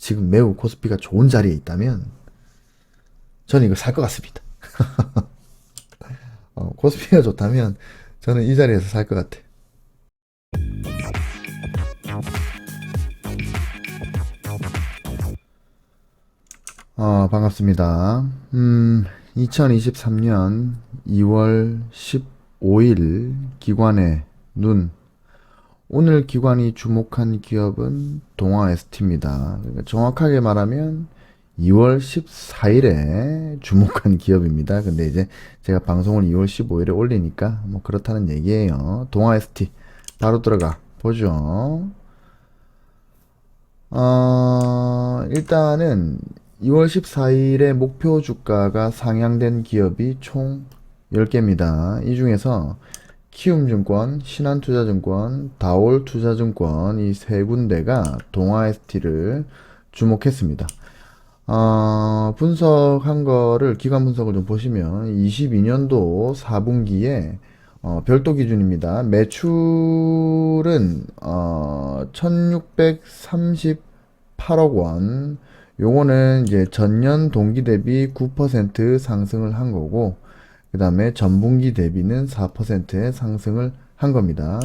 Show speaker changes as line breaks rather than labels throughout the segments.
지금 매우 코스피가 좋은 자리에 있다면 저는 이걸 살 것 같습니다. 어, 코스피가 좋다면 저는 이 자리에서 살 것 같아요. 어, 반갑습니다. 음, 2023년 2월 15일 기관의 눈. 오늘 기관이 주목한 기업은 동아 ST입니다. 그러니까 정확하게 말하면 2월 14일에 주목한 기업입니다. 근데 이제 제가 방송을 2월 15일에 올리니까 뭐 그렇다는 얘기예요. 동아 ST 바로 들어가 보죠. 어, 일단은 2월 14일에 목표 주가가 상향된 기업이 총 10개입니다. 이 중에서 키움증권, 신한투자증권, 다올투자증권 이 세 군데가 동아ST를 주목했습니다. 어, 분석한 거를 기간 분석을 좀 보시면 22년도 4분기에 어, 별도 기준입니다. 매출은 어, 1638억 원. 요거는 이제 전년 동기 대비 9% 상승을 한 거고 그 다음에 전분기 대비는 4%의 상승을 한 겁니다.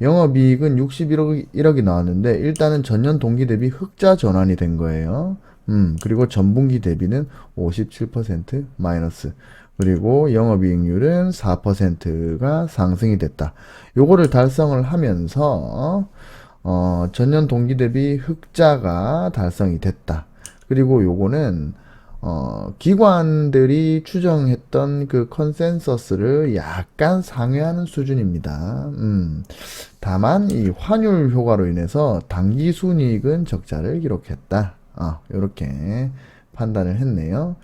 영업이익은 61억, 1억이 나왔는데 일단은 전년 동기 대비 흑자 전환이 된 거예요. 음, 그리고 전분기 대비는 57% 마이너스. 그리고 영업이익률은 4%가 상승이 됐다. 요거를 달성을 하면서 어, 전년 동기 대비 흑자가 달성이 됐다. 그리고 요거는 어, 기관들이 추정했던 그 컨센서스를 약간 상회하는 수준입니다. 음, 다만 이 환율 효과로 인해서 당기 순이익은 적자를 기록했다. 아, 요렇게 판단을 했네요.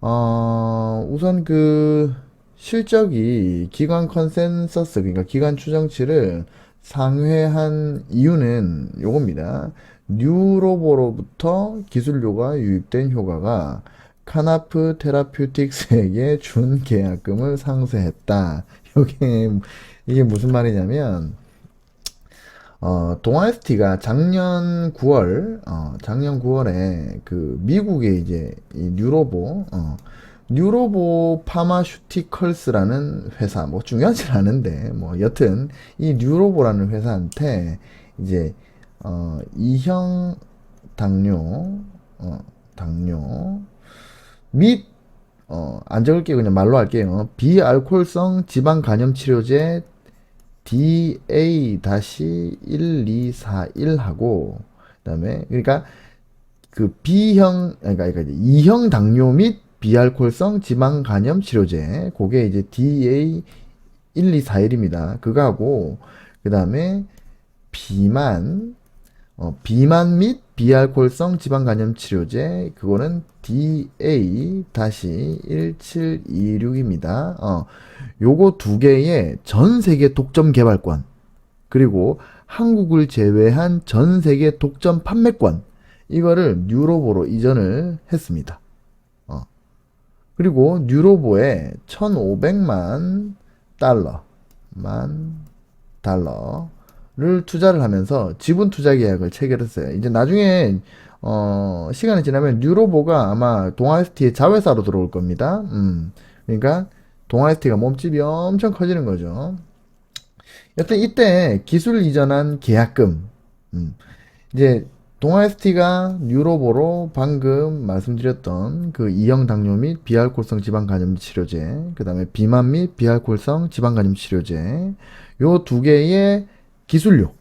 어, 우선 그 실적이 기관 컨센서스, 그러니까 기관 추정치를 상회한 이유는 요겁니다. 뉴로보로부터 기술료가 유입된 효과가 카나프 테라퓨틱스에게 준 계약금을 상쇄했다. 이게 이게 무슨 말이냐면 어, 동아ST가 작년 9월, 어, 작년 9월에 그 미국의 이제 이 뉴로보, 어, 뉴로보 파마슈티컬스라는 회사, 뭐 중요하진 않은데, 뭐 여튼 이 뉴로보라는 회사한테 이제 어, 이형 당뇨, 어, 당뇨 및 어, 안 적을게요. 그냥 말로 할게요. 비알코올성 지방 간염 치료제 DA-1241하고 그다음에 그러니까 그 B형 그러니까, 그러니까 이제 2형 당뇨 및 비알코올성 지방 간염 치료제 그게 이제 DA1241입니다. 그거하고 그다음에 비만 어, 비만 및 비알코올성 지방 간염 치료제 그거는 DA-1726입니다. 어, 요거 두 개의 전 세계 독점 개발권 그리고 한국을 제외한 전 세계 독점 판매권 이거를 뉴로보로 이전을 했습니다. 어. 그리고 뉴로보에 1,500만 달러 만 달러 를 투자를 하면서 지분 투자 계약을 체결했어요. 이제 나중에 어, 시간이 지나면 뉴로보가 아마 동아ST의 자회사로 들어올 겁니다. 음, 그러니까 동아ST가 몸집이 엄청 커지는 거죠. 여튼 이때 기술 이전한 계약금, 음, 이제 동아ST가 뉴로보로 방금 말씀드렸던 그 이형 당뇨 및 비알코올성 지방 간염 치료제, 그 다음에 비만 및 비알코올성 지방 간염 치료제, 요 두 개의 기술료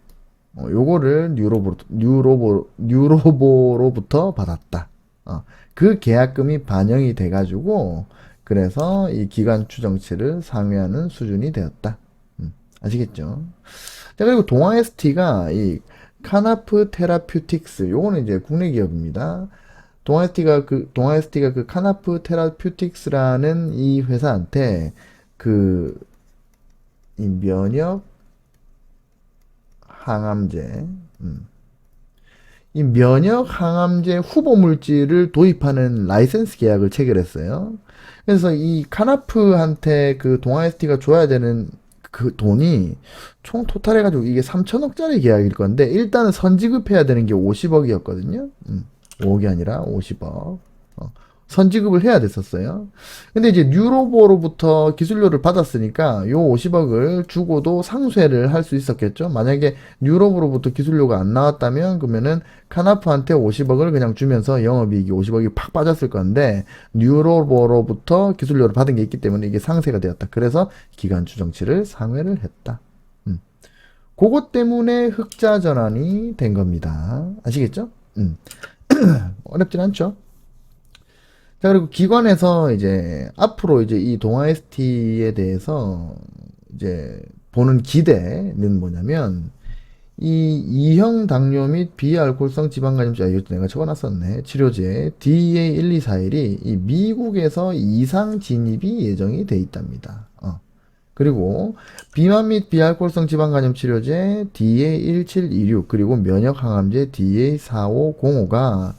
어, 요거를 뉴로보, 뉴로보, 뉴로보로부터 받았다. 어, 그 계약금이 반영이 돼가지고 그래서 이 기간 추정치를 상회하는 수준이 되었다. 음, 아시겠죠? 자 그리고 동아ST가 이 카나프 테라퓨틱스 요거는 이제 국내 기업입니다. 동아ST가 그 동아ST가 그 카나프 테라퓨틱스라는 이 회사한테 그 이 면역 항암제, 음. 이 면역 항암제 후보 물질을 도입하는 라이센스 계약을 체결했어요. 그래서 이 카나프한테 그 동아ST가 줘야 되는 그 돈이 총 토탈 해가지고 이게 3천억짜리 계약일 건데 일단은 선지급해야 되는 게 50억이었거든요. 음, 5억이 아니라 50억. 어, 선지급을 해야 됐었어요. 근데 이제 뉴로보로부터 기술료를 받았으니까 요 50억을 주고도 상쇄를 할 수 있었겠죠. 만약에 뉴로보로부터 기술료가 안 나왔다면 그러면은 카나프한테 50억을 그냥 주면서 영업이익이 50억이 팍 빠졌을 건데 뉴로보로부터 기술료를 받은 게 있기 때문에 이게 상쇄가 되었다. 그래서 기간 추정치를 상회를 했다. 음. 그것 때문에 흑자 전환이 된 겁니다. 아시겠죠? 음. 어렵진 않죠? 자, 그리고 기관에서 이제 앞으로 이제 이 동아 ST에 대해서 이제 보는 기대는 뭐냐면 이 이형 당뇨 및 비알코올성 지방간염제, 아, 이거 내가 적어놨었네. 치료제 DA1241이 이 미국에서 이상 진입이 예정이 돼 있답니다. 어. 그리고 비만 및 비알코올성 지방간염 치료제 DA1726 그리고 면역 항암제 DA4505가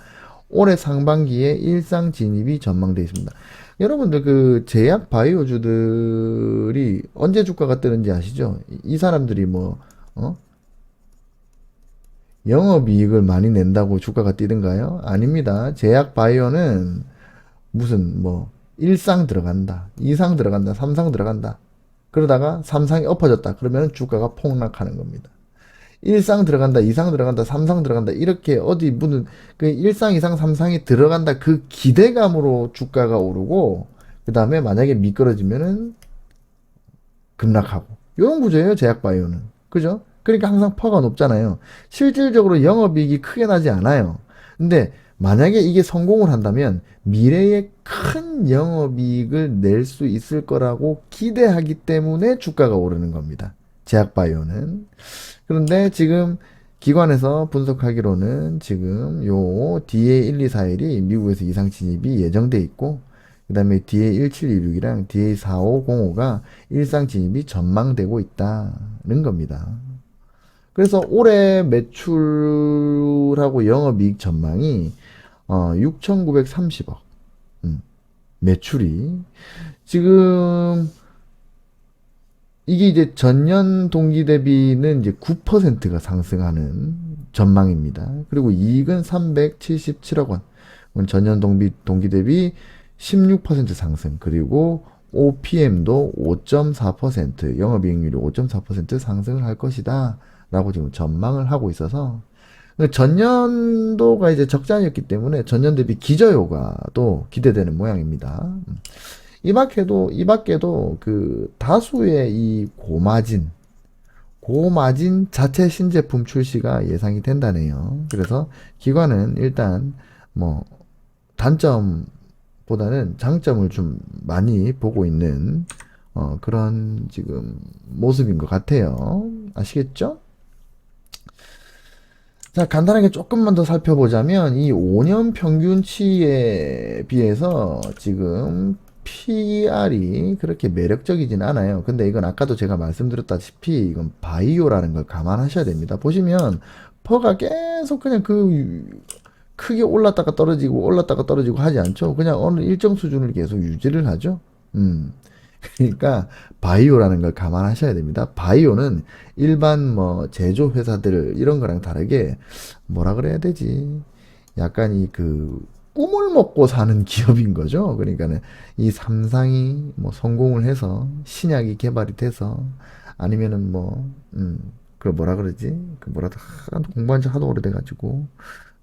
올해 상반기에 일상 진입이 전망되어 있습니다. 여러분들 그 제약 바이오주들이 언제 주가가 뜨는지 아시죠? 이- 이 사람들이 뭐 어? 영업이익을 많이 낸다고 주가가 뛰던가요? 아닙니다. 제약 바이오는 무슨 뭐 일상 들어간다, 이상 들어간다, 삼상 들어간다. 그러다가 삼상이 엎어졌다. 그러면 주가가 폭락하는 겁니다. 일상 들어간다, 이상 들어간다, 삼상 들어간다. 이렇게 어디 무슨 그 일상, 이상, 삼상이 들어간다. 그 기대감으로 주가가 오르고 그 다음에 만약에 미끄러지면은 급락하고 이런 구조예요. 제약 바이오는 그죠? 그러니까 항상 퍼가 높잖아요. 실질적으로 영업이익이 크게 나지 않아요. 근데 만약에 이게 성공을 한다면 미래에 큰 영업이익을 낼 수 있을 거라고 기대하기 때문에 주가가 오르는 겁니다. 제약 바이오는. 그런데 지금 기관에서 분석하기로는 지금 요 DA1241이 미국에서 이상 진입이 예정돼 있고 그 다음에 DA1726이랑 DA4505가 일상 진입이 전망되고 있다는 겁니다. 그래서 올해 매출하고 영업이익 전망이 어, 6,930억. 음, 매출이 지금 이게 이제 전년 동기 대비는 이제 9%가 상승하는 전망입니다. 그리고 이익은 377억 원. 전년 동기, 동기 대비 16% 상승. 그리고 OPM도 5.4%, 영업이익률이 5.4% 상승을 할 것이다. 라고 지금 전망을 하고 있어서 전년도가 이제 적자였기 때문에 전년 대비 기저효과도 기대되는 모양입니다. 음. 이 밖에도 이 밖에도 그 다수의 이 고마진 고마진 자체 신제품 출시가 예상이 된다네요. 그래서 기관은 일단 뭐 단점보다는 장점을 좀 많이 보고 있는 어, 그런 지금 모습인 것 같아요. 아시겠죠? 자, 간단하게 조금만 더 살펴보자면, 이 5년 평균치에 비해서 지금 PR이 그렇게 매력적이진 않아요. 근데 이건 아까도 제가 말씀드렸다시피, 이건 바이오라는 걸 감안하셔야 됩니다. 보시면, 퍼가 계속 그냥 그, 크게 올랐다가 떨어지고, 올랐다가 떨어지고 하지 않죠. 그냥 어느 일정 수준을 계속 유지를 하죠. 음. 그러니까 바이오라는 걸 감안하셔야 됩니다. 바이오는 일반 뭐 제조 회사들 이런 거랑 다르게 뭐라 그래야 되지? 약간 이그 꿈을 먹고 사는 기업인 거죠. 그러니까는 이 삼상이 뭐 성공을 해서 신약이 개발이 돼서 아니면은 뭐 음, 그 뭐라 그러지? 그 뭐라 하 공부한 지 하도 오래돼 가지고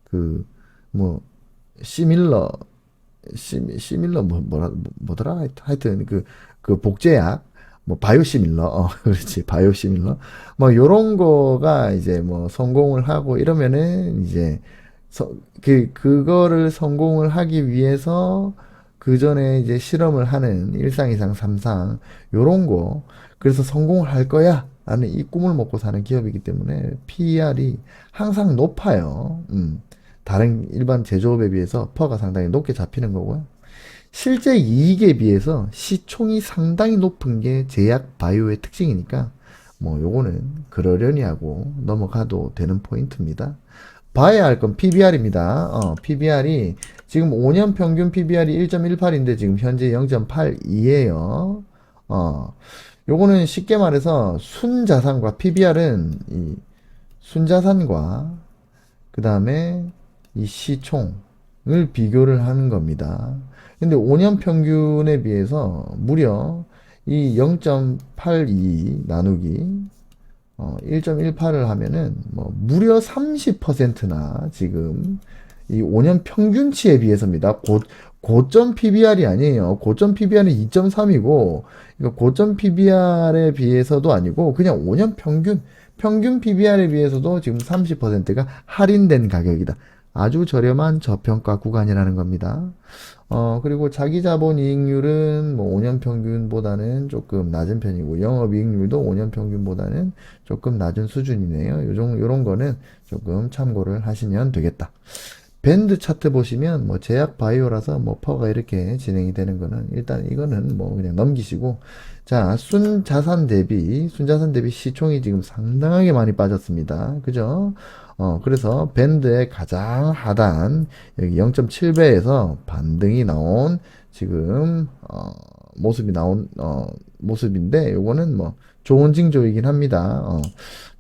그 뭐 시밀러 시, 시밀러 뭐 뭐라 뭐더라 하여튼 그 그 복제약 뭐 바이오시밀러 어 그렇지 바이오시밀러 뭐 요런 거가 이제 뭐 성공을 하고 이러면은 이제 서, 그 그거를 성공을 하기 위해서 그 전에 이제 실험을 하는 일상 이상 삼상 요런 거 그래서 성공을 할 거야 라는 이 꿈을 먹고 사는 기업이기 때문에 PER이 항상 높아요. 음. 다른 일반 제조업에 비해서 퍼가 상당히 높게 잡히는 거고요. 실제 이익에 비해서 시총이 상당히 높은 게 제약 바이오의 특징이니까 뭐 요거는 그러려니 하고 넘어가도 되는 포인트입니다. 봐야 할 건 PBR입니다. 어, PBR이 지금 5년 평균 PBR이 1.18인데 지금 현재 0.82예요. 어, 요거는 쉽게 말해서 순자산과 PBR은 이 순자산과 그 다음에 이 시총 비교를 하는 겁니다. 근데 5년 평균에 비해서 무려 이 0.82 나누기 어, 1.18을 하면은 뭐 무려 30%나 지금 이 5년 평균치에 비해서입니다. 고, 고점 PBR이 아니에요. 고점 PBR은 2.3이고 이거 고점 PBR에 비해서도 아니고 그냥 5년 평균 평균 PBR에 비해서도 지금 30%가 할인된 가격이다. 아주 저렴한 저평가 구간이라는 겁니다. 어, 그리고 자기 자본 이익률은 뭐 5년 평균보다는 조금 낮은 편이고 영업 이익률도 5년 평균보다는 조금 낮은 수준이네요. 요정 요런 거는 조금 참고를 하시면 되겠다. 밴드 차트 보시면 뭐 제약 바이오라서 뭐 퍼가 이렇게 진행이 되는 거는 일단 이거는 뭐 그냥 넘기시고 자, 순자산 대비 순자산 대비 시총이 지금 상당하게 많이 빠졌습니다. 그죠? 어, 그래서 밴드의 가장 하단 여기 0.7배에서 반등이 나온 지금 어, 모습이 나온 어, 모습인데 요거는 뭐 좋은 징조이긴 합니다. 어,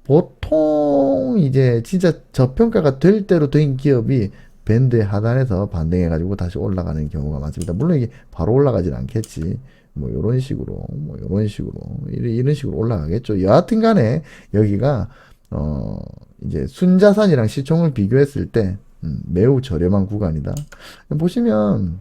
보통 이제 진짜 저평가가 될 대로 된 기업이 밴드의 하단에서 반등해 가지고 다시 올라가는 경우가 많습니다. 물론 이게 바로 올라가진 않겠지. 뭐 이런 식으로 뭐 이런 식으로 이런, 이런 식으로 올라가겠죠. 여하튼 간에 여기가 어 이제 순자산이랑 시총을 비교했을 때 음, 매우 저렴한 구간이다. 보시면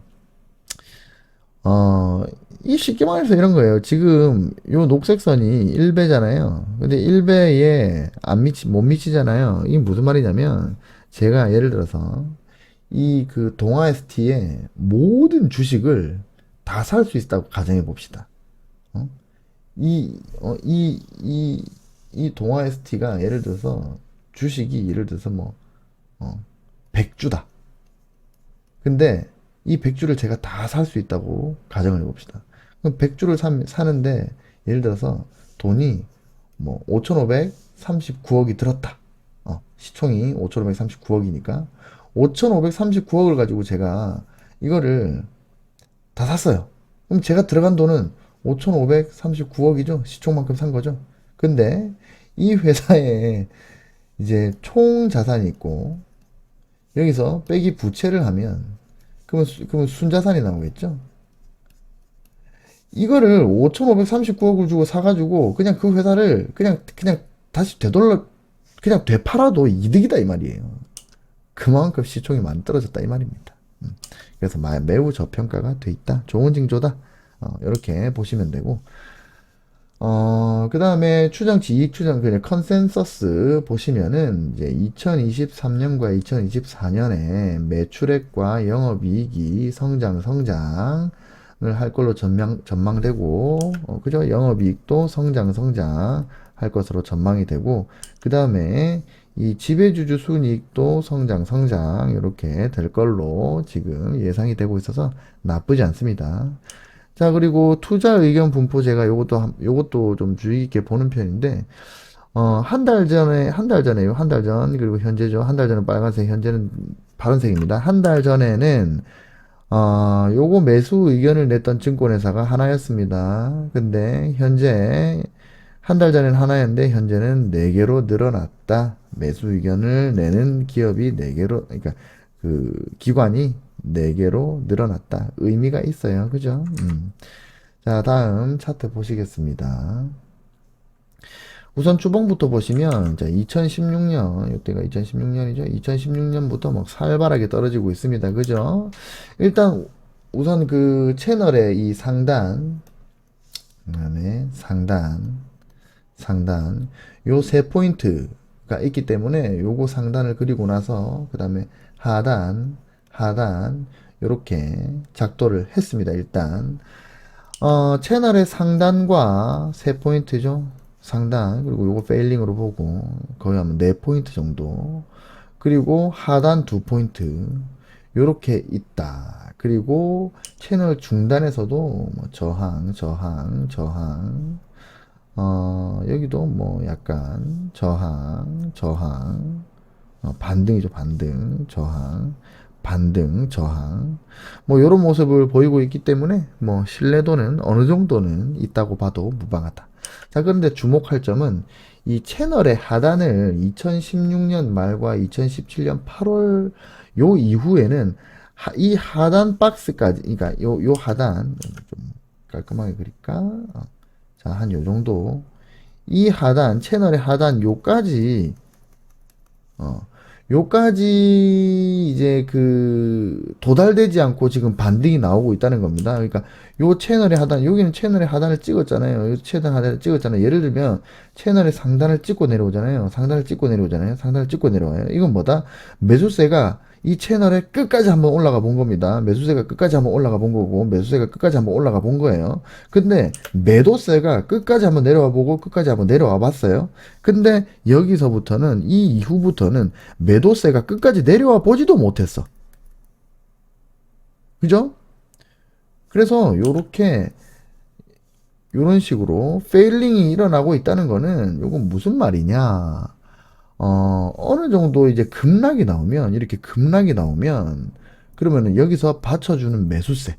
어, 이 쉽게 말해서 이런 거예요. 지금 요 녹색선이 1배잖아요. 근데 1배에 안 미치, 못 미치잖아요. 이게 무슨 말이냐면, 제가 예를 들어서, 이 그 동아 ST의 모든 주식을 다 살 수 있다고 가정해 봅시다. 어? 이, 어, 이, 이, 이 동아 ST가 예를 들어서 주식이 예를 들어서 뭐, 어, 100주다. 근데 이 100주를 제가 다 살 수 있다고 가정을 해봅시다. 그럼 100주를 사, 사는데 예를 들어서 돈이 뭐 5,539억이 들었다. 어, 시총이 5,539억이니까 5,539억을 가지고 제가 이거를 다 샀어요. 그럼 제가 들어간 돈은 5,539억이죠. 시총만큼 산 거죠. 근데 이 회사에 이제 총 자산이 있고 여기서 빼기 부채를 하면 그러면, 수- 그러면 순자산이 나오겠죠? 이거를 5,539억을 주고 사가지고 그냥 그 회사를 그냥 그냥 다시 되돌려 그냥 되팔아도 이득이다 이 말이에요. 그만큼 시총이 많이 떨어졌다 이 말입니다. 음. 그래서 마- 매우 저평가가 돼 있다. 좋은 징조다. 어, 이렇게 보시면 되고 어, 그 다음에 추정치, 이익 추정, 그냥 컨센서스 보시면은 이제 2023년과 2024년에 매출액과 영업이익이 성장, 성장을 할 걸로 전망, 전망되고, 어, 그죠? 영업이익도 성장, 성장 할 것으로 전망이 되고, 그 다음에 이 지배주주 순이익도 성장, 성장 이렇게 될 걸로 지금 예상이 되고 있어서 나쁘지 않습니다. 자, 그리고 투자 의견 분포 제가 요것도, 한- 요것도 좀 주의 깊게 보는 편인데, 어, 한 달 전에, 한 달 전에요. 한 달 전, 그리고 현재죠. 한 달 전은 빨간색, 현재는 파란색입니다. 한 달 전에는, 어, 요거 매수 의견을 냈던 증권회사가 하나였습니다. 근데, 현재, 한 달 전엔 하나였는데, 현재는 네 개로 늘어났다. 매수 의견을 내는 기업이 네 개로 그러니까, 그, 기관이 네개로 늘어났다. 의미가 있어요. 그죠? 음. 자, 다음 차트 보시겠습니다. 우선 주봉부터 보시면, 자, 2016년, 이때가 2016년이죠. 2016년부터 막 살벌하게 떨어지고 있습니다. 그죠? 일단, 우선 그 채널의 이 상단, 그 다음에 상단, 상단, 요 세 포인트가 있기 때문에 요거 상단을 그리고 나서, 그 다음에 하단, 하단, 요렇게 작도를 했습니다. 일단. 어, 채널의 상단과 세 포인트죠. 상단, 그리고 요거 페일링으로 보고, 거의 하면 네 포인트 정도. 그리고 하단 두 포인트. 요렇게 있다. 그리고 채널 중단에서도 뭐 저항, 저항, 저항. 어, 여기도 뭐 약간 저항, 저항. 어, 반등이죠, 반등, 저항, 반등, 저항. 뭐, 이런 모습을 보이고 있기 때문에, 뭐, 신뢰도는 어느 정도는 있다고 봐도 무방하다. 자, 그런데 주목할 점은, 이 채널의 하단을 2016년 말과 2017년 8월 요 이후에는 하- 이 하단 박스까지, 그러니까 요, 요 하단, 좀 깔끔하게 그릴까? 어. 자, 한 요 정도. 이 하단, 채널의 하단 요까지, 어, 요까지 이제 그 도달되지 않고 지금 반등이 나오고 있다는 겁니다. 그러니까 요 채널의 하단, 여기는 채널의 하단을 찍었잖아요. 요 채널 하단을 찍었잖아요. 예를 들면 채널의 상단을 찍고 내려오잖아요. 상단을 찍고 내려오잖아요. 상단을 찍고 내려와요. 이건 뭐다? 매수세가 이 채널에 끝까지 한번 올라가 본 겁니다. 매수세가 끝까지 한번 올라가 본 거고, 매수세가 끝까지 한번 올라가 본 거예요. 근데 매도세가 끝까지 한번 내려와 보고, 끝까지 한번 내려와 봤어요. 근데 여기서부터는, 이 이후부터는 매도세가 끝까지 내려와 보지도 못했어. 그죠? 그래서 요렇게, 요런 식으로 페일링이 일어나고 있다는 거는, 요건 무슨 말이냐. 어, 어느 정도 이제 급락이 나오면, 이렇게 급락이 나오면, 그러면은 여기서 받쳐주는 매수세,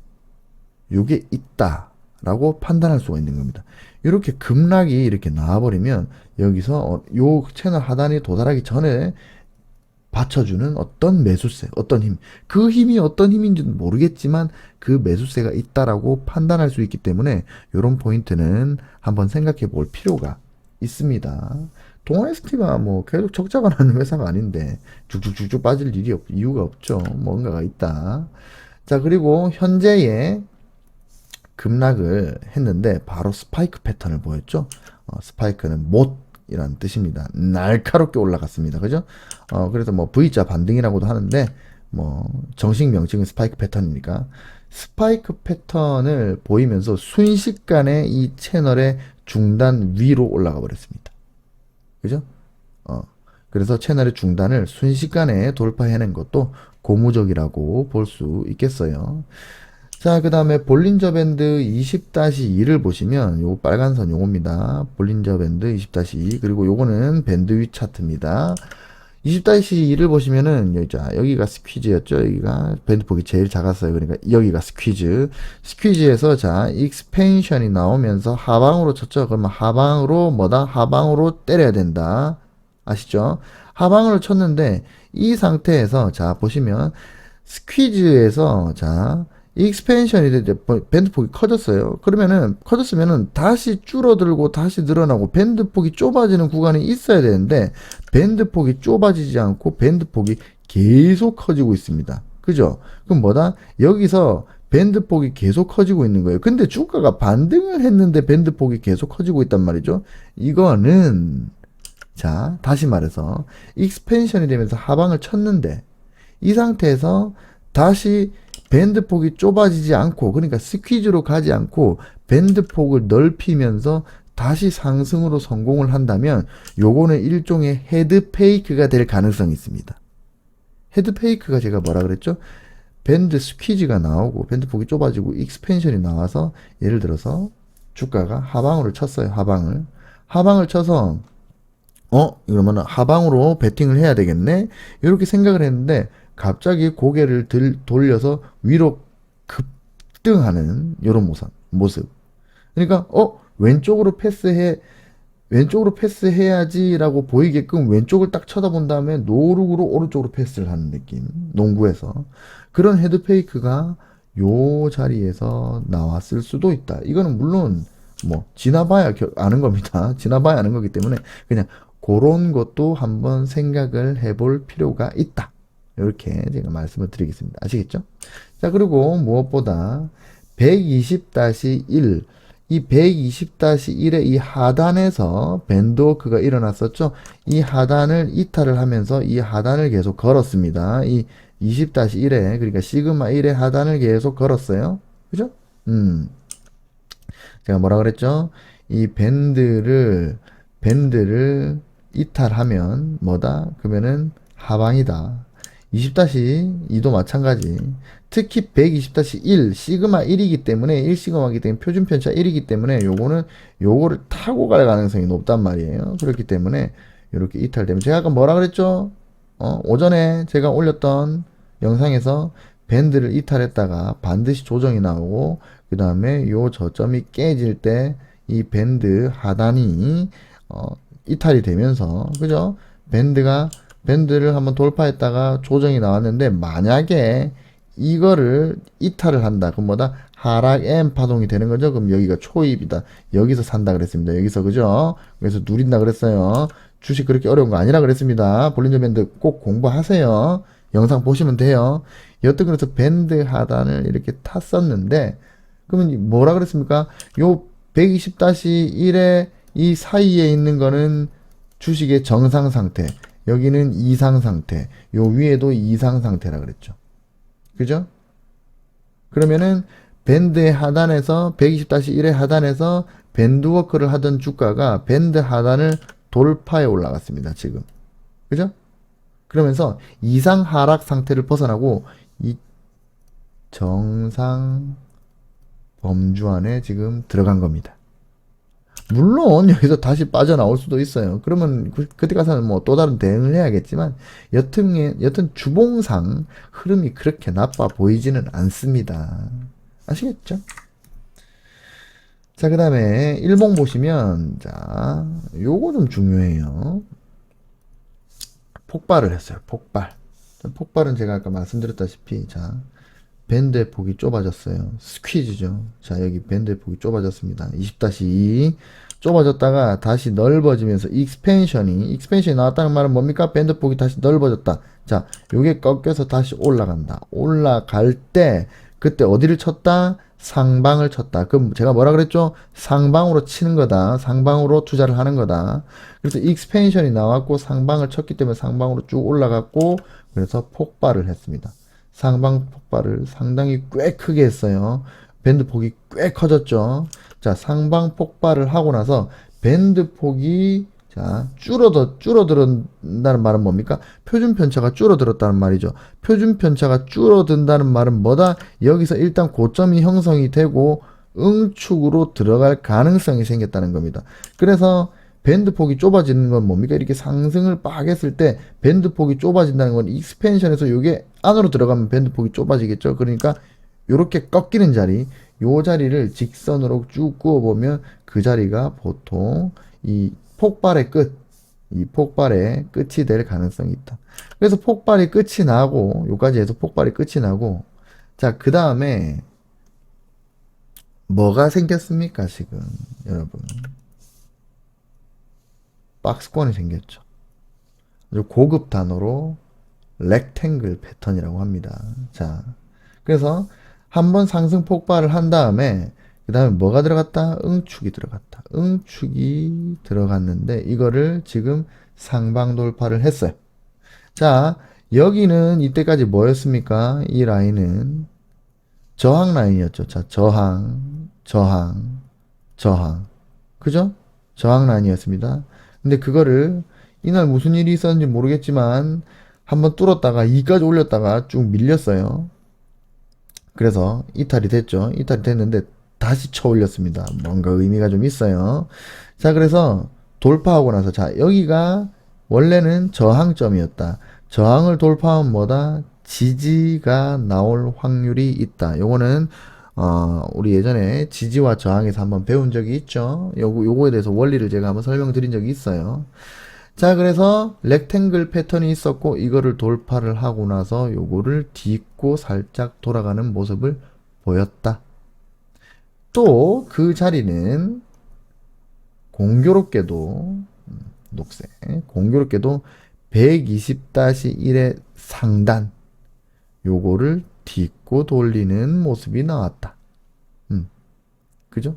요게 있다라고 판단할 수가 있는 겁니다. 이렇게 급락이 이렇게 나와버리면, 여기서 어, 요 채널 하단이 도달하기 전에 받쳐주는 어떤 매수세, 어떤 힘, 그 힘이 어떤 힘인지는 모르겠지만 그 매수세가 있다라고 판단할 수 있기 때문에 이런 포인트는 한번 생각해 볼 필요가 있습니다. 동아ST가 뭐 계속 적자가 나는 회사가 아닌데 쭉쭉쭉쭉 빠질 일이 없, 이유가 없죠. 뭔가가 있다. 자, 그리고 현재의 급락을 했는데 바로 스파이크 패턴을 보였죠. 어, 스파이크는 못이라는 뜻입니다. 날카롭게 올라갔습니다. 그죠? 어, 그래서 뭐 V자 반등이라고도 하는데 뭐 정식 명칭은 스파이크 패턴이니까 스파이크 패턴을 보이면서 순식간에 이 채널의 중단 위로 올라가 버렸습니다. 그죠? 어. 그래서 채널의 중단을 순식간에 돌파해낸 것도 고무적이라고 볼 수 있겠어요. 자, 그 다음에 볼린저 밴드 20-2를 보시면 요 빨간 선 요겁니다. 볼린저 밴드 20-2 그리고 요거는 밴드 위 차트입니다. 20-2를 보시면은 여기, 자, 여기가 스퀴즈였죠. 여기가 밴드폭이 제일 작았어요. 그러니까 여기가 스퀴즈. 스퀴즈에서 자, 익스펜션이 나오면서 하방으로 쳤죠. 그러면 하방으로 뭐다? 하방으로 때려야 된다. 아시죠? 하방으로 쳤는데 이 상태에서 자, 보시면 스퀴즈에서 자, 익스펜션이 이제 밴드 폭이 커졌어요. 그러면은 커졌으면은 다시 줄어들고 다시 늘어나고 밴드 폭이 좁아지는 구간이 있어야 되는데 밴드 폭이 좁아지지 않고 밴드 폭이 계속 커지고 있습니다. 그죠? 그럼 뭐다? 여기서 밴드 폭이 계속 커지고 있는 거예요. 근데 주가가 반등을 했는데 밴드 폭이 계속 커지고 있단 말이죠. 이거는 자, 다시 말해서 익스펜션이 되면서 하방을 쳤는데 이 상태에서 다시 밴드 폭이 좁아지지 않고 그러니까 스퀴즈로 가지 않고 밴드 폭을 넓히면서 다시 상승으로 성공을 한다면 요거는 일종의 헤드 페이크가 될 가능성이 있습니다. 헤드 페이크가 제가 뭐라 그랬죠? 밴드 스퀴즈가 나오고 밴드 폭이 좁아지고 익스펜션이 나와서 예를 들어서 주가가 하방으로 쳤어요. 하방을. 하방을 쳐서 어? 이러면 하방으로 베팅을 해야 되겠네? 이렇게 생각을 했는데 갑자기 고개를 들, 돌려서 위로 급등하는 이런 모습. 그러니까 어 왼쪽으로 패스해 왼쪽으로 패스해야지라고 보이게끔 왼쪽을 딱 쳐다본 다음에 노룩으로 오른쪽으로 패스를 하는 느낌. 농구에서 그런 헤드 페이크가 요 자리에서 나왔을 수도 있다. 이거는 물론 뭐 지나봐야 겨- 아는 겁니다. 지나봐야 아는 거기 때문에 그냥 그런 것도 한번 생각을 해볼 필요가 있다. 이렇게 제가 말씀을 드리겠습니다. 아시겠죠? 자, 그리고 무엇보다 120-1, 이 120-1의 이 하단에서 밴드워크가 일어났었죠? 이 하단을 이탈을 하면서 이 하단을 계속 걸었습니다. 이 20-1에, 그러니까 시그마 1의 하단을 계속 걸었어요. 그죠? 음. 제가 뭐라 그랬죠? 이 밴드를, 밴드를 이탈하면 뭐다? 그러면은 하방이다. 20-2도 마찬가지. 특히 120-1 시그마 1이기 때문에 1 시그마이기 때문에 표준 편차 1이기 때문에 요거는 요거를 타고 갈 가능성이 높단 말이에요. 그렇기 때문에 이렇게 이탈되면 제가 아까 뭐라 그랬죠? 어, 오전에 제가 올렸던 영상에서 밴드를 이탈했다가 반드시 조정이 나오고 그 다음에 요 저점이 깨질 때 이 밴드 하단이 어, 이탈이 되면서 그죠? 밴드가 밴드를 한번 돌파했다가 조정이 나왔는데 만약에 이거를 이탈을 한다. 그럼 뭐다? 하락 M 파동이 되는 거죠. 그럼 여기가 초입이다. 여기서 산다 그랬습니다. 여기서 그죠? 그래서 누린다 그랬어요. 주식 그렇게 어려운 거 아니라 그랬습니다. 볼린저 밴드 꼭 공부하세요. 영상 보시면 돼요. 여튼 그래서 밴드 하단을 이렇게 탔었는데 그러면 뭐라 그랬습니까? 요 120-1의 이 사이에 있는 거는 주식의 정상 상태. 여기는 이상 상태. 요 위에도 이상 상태라 그랬죠. 그죠? 그러면은 밴드의 하단에서 120-1의 하단에서 밴드 워크를 하던 주가가 밴드 하단을 돌파해 올라갔습니다. 지금. 그죠? 그러면서 이상 하락 상태를 벗어나고 이 정상 범주 안에 지금 들어간 겁니다. 물론 여기서 다시 빠져나올 수도 있어요. 그러면 그, 그때 가서는 뭐 또 다른 대응을 해야겠지만 여튼 여튼 주봉상 흐름이 그렇게 나빠 보이지는 않습니다. 아시겠죠? 자, 그 다음에 일봉 보시면 자, 요거 좀 중요해요. 폭발을 했어요. 폭발. 자, 폭발은 제가 아까 말씀드렸다시피 자, 밴드의 폭이 좁아졌어요. 스퀴즈죠. 자, 여기 밴드의 폭이 좁아졌습니다. 20-2 좁아졌다가 다시 넓어지면서 익스펜션이 익스펜션이 나왔다는 말은 뭡니까? 밴드 폭이 다시 넓어졌다. 자, 요게 꺾여서 다시 올라간다. 올라갈 때 그때 어디를 쳤다? 상방을 쳤다. 그럼 제가 뭐라 그랬죠? 상방으로 치는 거다. 상방으로 투자를 하는 거다. 그래서 익스펜션이 나왔고 상방을 쳤기 때문에 상방으로 쭉 올라갔고 그래서 폭발을 했습니다. 상방 폭발을 상당히 꽤 크게 했어요. 밴드 폭이 꽤 커졌죠. 자, 상방 폭발을 하고 나서 밴드 폭이 자, 줄어더, 줄어든다는 말은 뭡니까? 표준 편차가 줄어들었다는 말이죠. 표준 편차가 줄어든다는 말은 뭐다? 여기서 일단 고점이 형성이 되고 응축으로 들어갈 가능성이 생겼다는 겁니다. 그래서 밴드 폭이 좁아지는 건 뭡니까? 이렇게 상승을 빡 했을 때 밴드 폭이 좁아진다는 건 익스펜션에서 이게 안으로 들어가면 밴드 폭이 좁아지겠죠. 그러니까 요렇게 꺾이는 자리, 요 자리를 직선으로 쭉 구워 보면 그 자리가 보통 이 폭발의 끝, 이 폭발의 끝이 될 가능성이 있다. 그래서 폭발이 끝이 나고, 요까지 해서 폭발이 끝이 나고, 자, 그 다음에, 뭐가 생겼습니까, 지금, 여러분? 박스권이 생겼죠. 아주 고급 단어로, 렉탱글 패턴이라고 합니다. 자, 그래서 한번 상승 폭발을 한 다음에, 그 다음에 뭐가 들어갔다? 응축이 들어갔다. 응축이 들어갔는데 이거를 지금 상방 돌파를 했어요. 자, 여기는 이때까지 뭐였습니까? 이 라인은 저항 라인이었죠. 자, 저항, 저항, 저항. 그죠? 저항 라인이었습니다. 근데 그거를 이날 무슨 일이 있었는지 모르겠지만 한번 뚫었다가 2까지 올렸다가 쭉 밀렸어요. 그래서 이탈이 됐죠. 이탈이 됐는데 다시 쳐 올렸습니다. 뭔가 의미가 좀 있어요. 자, 그래서 돌파하고 나서 자, 여기가 원래는 저항점이었다. 저항을 돌파하면 뭐다? 지지가 나올 확률이 있다. 요거는 어, 우리 예전에 지지와 저항에서 한번 배운 적이 있죠. 요거, 요거에 대해서 원리를 제가 한번 설명드린 적이 있어요. 자, 그래서 렉탱글 패턴이 있었고, 이거를 돌파를 하고 나서 요거를 딛고 살짝 돌아가는 모습을 보였다. 또 그 자리는 공교롭게도 음, 녹색 공교롭게도 120-1의 상단 요거를 딛고 돌리는 모습이 나왔다. 음. 그죠?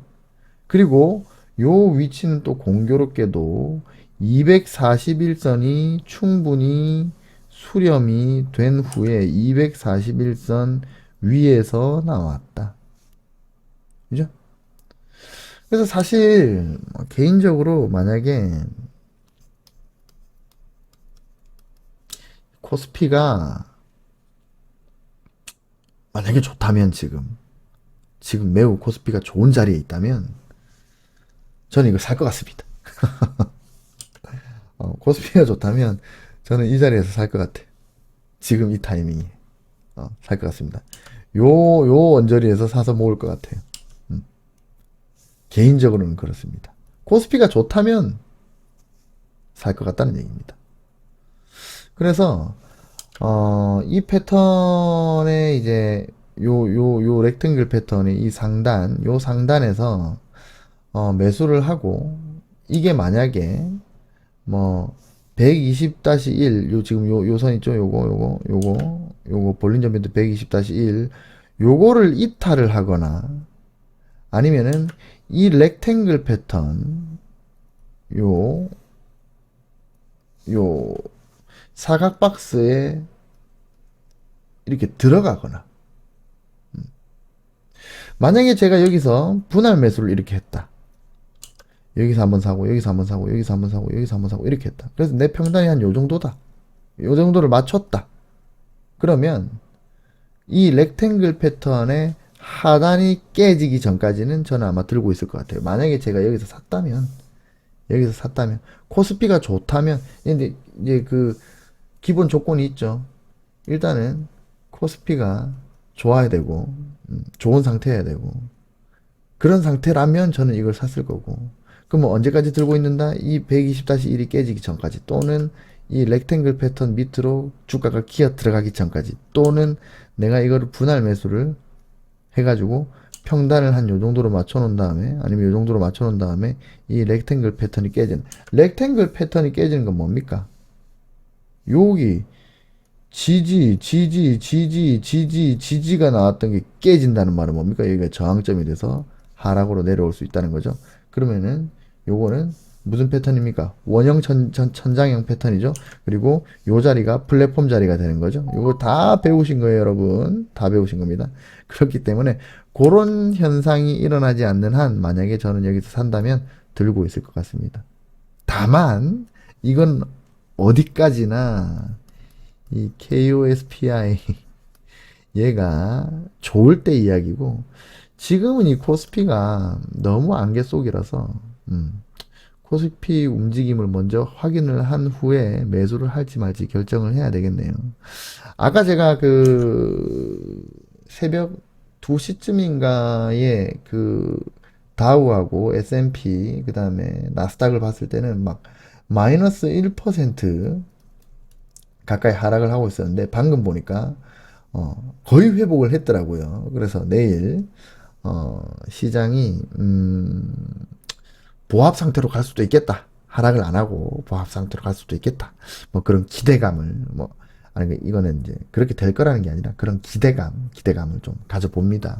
그리고 요 위치는 또 공교롭게도 241선이 충분히 수렴이 된 후에 241선 위에서 나왔다. 그죠? 그래서 사실 뭐 개인적으로 만약에 코스피가 만약에 좋다면 지금 지금 매우 코스피가 좋은 자리에 있다면 저는 이걸 살 것 같습니다. 어, 코스피가 좋다면 저는 이 자리에서 살 것 같아요. 지금 이 타이밍에 어, 살 것 같습니다. 요, 요 원저리에서 사서 모을 것 같아요. 음. 개인적으로는 그렇습니다. 코스피가 좋다면 살 것 같다는 얘기입니다. 그래서 어, 이 패턴의 이제 요, 요, 요 렉탱글 패턴의 이 상단, 요 상단에서 어, 매수를 하고 이게 만약에 뭐 120-1, 요 지금 요, 요 선 있죠? 요거, 요거, 요거, 요거 볼린저 밴드 120-1, 요거를 이탈을 하거나 아니면은 이 렉탱글 패턴 요, 요 사각 박스에 이렇게 들어가거나 음. 만약에 제가 여기서 분할 매수를 이렇게 했다. 여기서 한번 사고 여기서 한번 사고 여기서 한번 사고 여기서 한번 사고 이렇게 했다. 그래서 내 평단이 한 요 정도다. 요 정도를 맞췄다. 그러면 이 렉탱글 패턴의 하단이 깨지기 전까지는 저는 아마 들고 있을 것 같아요. 만약에 제가 여기서 샀다면 여기서 샀다면 코스피가 좋다면 근데 이제 그 기본 조건이 있죠. 일단은 코스피가 좋아야 되고 음, 좋은 상태여야 되고 그런 상태라면 저는 이걸 샀을 거고 그럼 뭐 언제까지 들고 있는다? 이 120-1이 깨지기 전까지 또는 이 렉탱글 패턴 밑으로 주가가 기어 들어가기 전까지 또는 내가 이거를 분할 매수를 해가지고 평단을 한 요 정도로 맞춰 놓은 다음에 아니면 요 정도로 맞춰 놓은 다음에 이 렉탱글 패턴이 깨지는 렉탱글 패턴이 깨지는 건 뭡니까? 여기 지지, 지지, 지지, 지지, 지지가 나왔던 게 깨진다는 말은 뭡니까? 여기가 저항점이 돼서 하락으로 내려올 수 있다는 거죠. 그러면은 요거는 무슨 패턴입니까? 원형 천, 천, 천장형 패턴이죠. 그리고 요 자리가 플랫폼 자리가 되는 거죠. 요거 다 배우신 거예요, 여러분. 다 배우신 겁니다. 그렇기 때문에 그런 현상이 일어나지 않는 한 만약에 저는 여기서 산다면 들고 있을 것 같습니다. 다만 이건 어디까지나 이 KOSPI 얘가 좋을 때 이야기고 지금은 이 코스피가 너무 안개 속이라서 음, 코스피 움직임을 먼저 확인을 한 후에 매수를 할지 말지 결정을 해야 되겠네요. 아까 제가 그 새벽 2시쯤인가에 그 다우하고 S&P 그다음에 나스닥을 봤을 때는 막 마이너스 1% 가까이 하락을 하고 있었는데 방금 보니까 어, 거의 회복을 했더라고요. 그래서 내일 어, 시장이 음, 보합 상태로 갈 수도 있겠다. 하락을 안 하고 보합 상태로 갈 수도 있겠다. 뭐 그런 기대감을 뭐 아니 이거는 이제 그렇게 될 거라는 게 아니라 그런 기대감, 기대감을 좀 가져봅니다.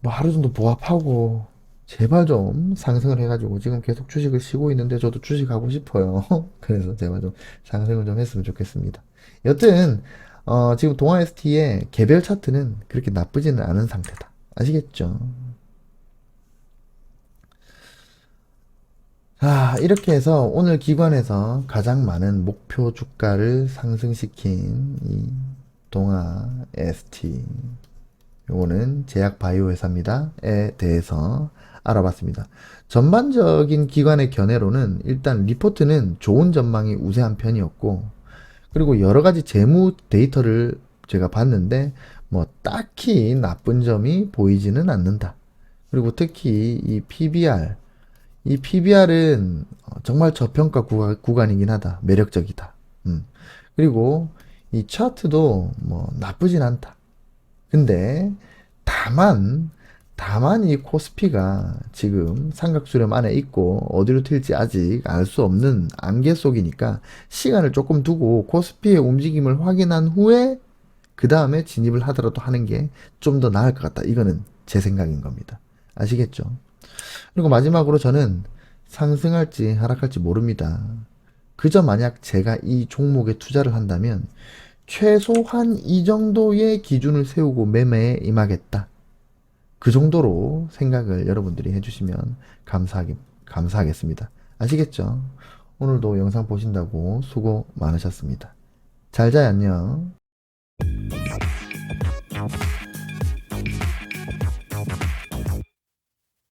뭐 하루 정도 보합하고 제발 좀 상승을 해가지고 지금 계속 주식을 쉬고 있는데 저도 주식 하고 싶어요. 그래서 제발 좀 상승을 좀 했으면 좋겠습니다. 여튼 어, 지금 동아 ST의 개별 차트는 그렇게 나쁘지는 않은 상태다. 아시겠죠? 자, 이렇게 해서 오늘 기관에서 가장 많은 목표 주가를 상승시킨 이 동아 ST 요거는 제약 바이오 회사입니다.에 대해서 알아봤습니다. 전반적인 기관의 견해로는 일단 리포트는 좋은 전망이 우세한 편이었고 그리고 여러 가지 재무 데이터를 제가 봤는데 뭐 딱히 나쁜 점이 보이지는 않는다. 그리고 특히 이 PBR 이 PBR은 정말 저평가 구간, 구간이긴 하다. 매력적이다. 음. 그리고 이 차트도 뭐 나쁘진 않다. 근데 다만 다만 이 코스피가 지금 삼각수렴 안에 있고 어디로 튈지 아직 알 수 없는 안개 속이니까 시간을 조금 두고 코스피의 움직임을 확인한 후에 그 다음에 진입을 하더라도 하는 게 좀 더 나을 것 같다. 이거는 제 생각인 겁니다. 아시겠죠? 그리고 마지막으로 저는 상승할지 하락할지 모릅니다. 그저 만약 제가 이 종목에 투자를 한다면 최소한 이 정도의 기준을 세우고 매매에 임하겠다. 그 정도로 생각을 여러분들이 해주시면 감사하기, 감사하겠습니다. 아시겠죠? 오늘도 영상 보신다고 수고 많으셨습니다. 잘 자요, 안녕.